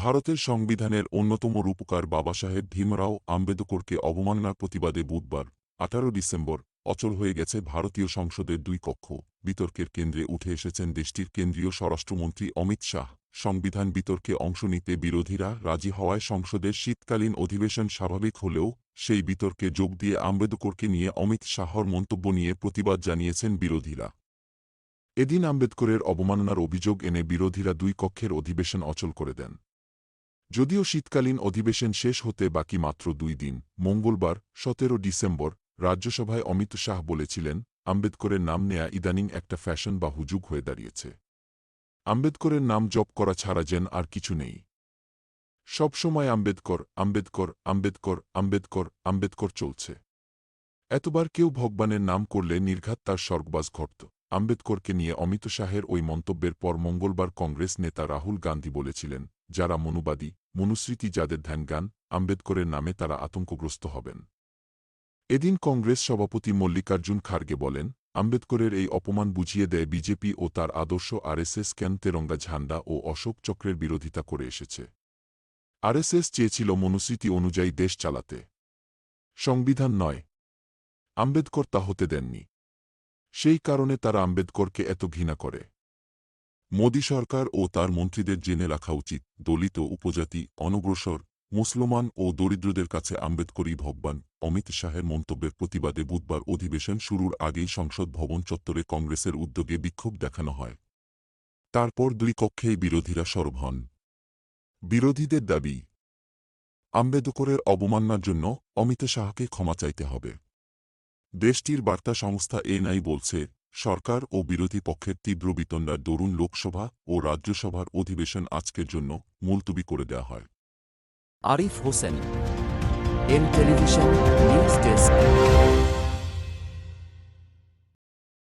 ভারতের সংবিধানের অন্যতম রূপকার বাবাসাহেব ভীমরাও আম্বেদকরকে অবমাননার প্রতিবাদে বুধবার, আঠারো ডিসেম্বর, অচল হয়ে গেছে ভারতীয় সংসদের দুই কক্ষ। বিতর্কের কেন্দ্রে উঠে এসেছেন দেশটির কেন্দ্রীয় স্বরাষ্ট্রমন্ত্রী অমিত শাহ। সংবিধান বিতর্কে অংশ নিতে বিরোধীরা রাজি হওয়ায় সংসদের শীতকালীন অধিবেশন স্বাভাবিক হলেও সেই বিতর্কে যোগ দিয়ে আম্বেদকরকে নিয়ে অমিত শাহর মন্তব্য নিয়ে প্রতিবাদ জানিয়েছেন বিরোধীরা। এদিন আম্বেদকরের অবমাননার অভিযোগ এনে বিরোধীরা দুই কক্ষের অধিবেশন অচল করে দেন। যদিও শীতকালীন অধিবেশন শেষ হতে বাকি মাত্র দুই দিন, মঙ্গলবার, সতেরো ডিসেম্বর, রাজ্যসভায় অমিত শাহ বলেছিলেন, আম্বেদকরের নাম নেয়া ইদানিং একটা ফ্যাশন বা হুজুগ হয়ে দাঁড়িয়েছে। আম্বেদকরের নাম জপ করা ছাড়া যেন আর কিছু নেই। সবসময় আম্বেদকর আম্বেদকর আম্বেদকর আম্বেদকর আম্বেদকর চলছে। এতবার কেউ ভগবানের নাম করলে নির্ঘাত তার স্বর্গবাস ঘটত। আম্বেদকরকে নিয়ে অমিত শাহের ওই মন্তব্যের পর মঙ্গলবার কংগ্রেস নেতা রাহুল গান্ধী বলেছিলেন, যারা মনুবাদী মনুস্মৃতি যাদের ধ্যানজ্ঞান, আম্বেদকরের নামে তারা আতঙ্কগ্রস্ত হবেন। এদিন কংগ্রেস সভাপতি মল্লিকার্জুন খার্গে বলেন, আম্বেদকরের এই অপমান বুঝিয়ে দেয় বিজেপি ও তার আদর্শ আরএসএস কেন তেরঙ্গা ঝান্ডা ও অশোক চক্রের বিরোধিতা করে এসেছে। আরএসএস চেয়েছিল মনুস্মৃতি অনুযায়ী দেশ চালাতে। সংবিধান নয়। আম্বেদকর তা হতে দেননি। সেই কারণে তারা আম্বেদকরকে এত ঘৃণা করে। মোদী সরকার ও তার মন্ত্রীদের জেনে রাখা উচিত, দলিত, উপজাতি, অনগ্রসর, মুসলমান ও দরিদ্রদের কাছে আম্বেদকরই ভগবান। অমিত শাহের মন্তব্যের প্রতিবাদে বুধবার অধিবেশন শুরুর আগেই সংসদ ভবন চত্বরে কংগ্রেসের উদ্যোগে বিক্ষোভ দেখানো হয়। তারপর দুই কক্ষেই বিরোধীরা সরব হন। বিরোধীদের দাবি, আম্বেদকরের অবমাননার জন্য অমিত শাহকে ক্ষমা চাইতে হবে। দেশটির বার্তা সংস্থা এনআই বলছে সরকার ও বিরোধী পক্ষের তীব্র বিতণ্ডার দরুন লোকসভা ও রাজ্যসভার অধিবেশন আজকের জন্য মুলতুবি করে দেওয়া হয়। আরিফ হোসেন টেলিভিশন